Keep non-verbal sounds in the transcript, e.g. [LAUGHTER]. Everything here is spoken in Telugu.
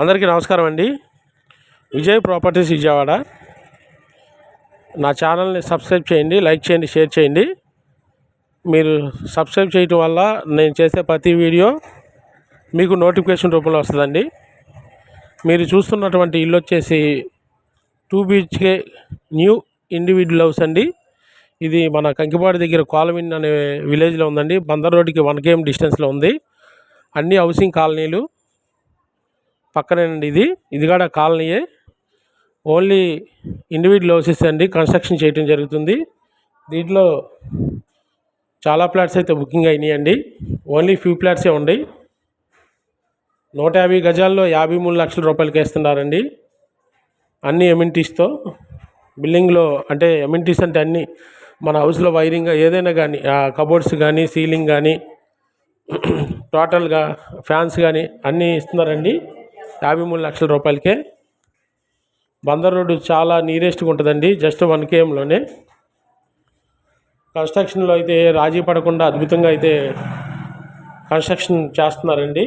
అందరికీ నమస్కారం అండి. విజయ్ ప్రాపర్టీస్ విజయవాడ. నా ఛానల్ని సబ్స్క్రైబ్ చేయండి లైక్ చేయండి షేర్ చేయండి. మీరు సబ్స్క్రైబ్ చేయటం వల్ల నేను చేసే ప్రతి వీడియో మీకు నోటిఫికేషన్ రూపంలో వస్తుందండి. మీరు చూస్తున్నటువంటి ఇల్లు వచ్చేసి two BHK new individual house అండి. ఇది మన కంకిపాడు దగ్గర కోలవిన్ అనే విలేజ్లో ఉందండి. బందర్ రోడ్డుకి వన్ కేఎం డిస్టెన్స్లో ఉంది. అన్ని హౌసింగ్ కాలనీలు పక్కనేనండి ఇది. ఇది కూడా కాలనీయే. ఓన్లీ ఇండివిజువల్ హౌసెస్ అండి. కన్స్ట్రక్షన్ చేయడం జరుగుతుంది. దీంట్లో చాలా ఫ్లాట్స్ అయితే బుకింగ్ అయినాయండి. ఓన్లీ ఫ్యూ ఫ్లాట్సే ఉన్నాయి నూట యాభై గజాల్లో యాభై మూడు లక్షల రూపాయలకి వేస్తున్నారండి అన్ని ఎమ్యూనిటీస్తో బిల్డింగ్లో అంటే ఎమ్యూనిటీస్ అంటే అన్ని మన హౌస్లో వైరింగ్ ఏదైనా కానీ కబోర్డ్స్ కానీ సీలింగ్ కానీ [CLEARS THROAT] టోటల్గా ఫ్యాన్స్ కానీ అన్నీ ఇస్తున్నారండి. యాభై మూడు లక్షల రూపాయలకే బందర్ రోడ్డు చాలా నీరెస్ట్గా ఉంటుందండి జస్ట్ వన్ కేఎంలోనే కన్స్ట్రక్షన్లో అయితే రాజీ పడకుండా అద్భుతంగా అయితే కన్స్ట్రక్షన్ చేస్తున్నారండి.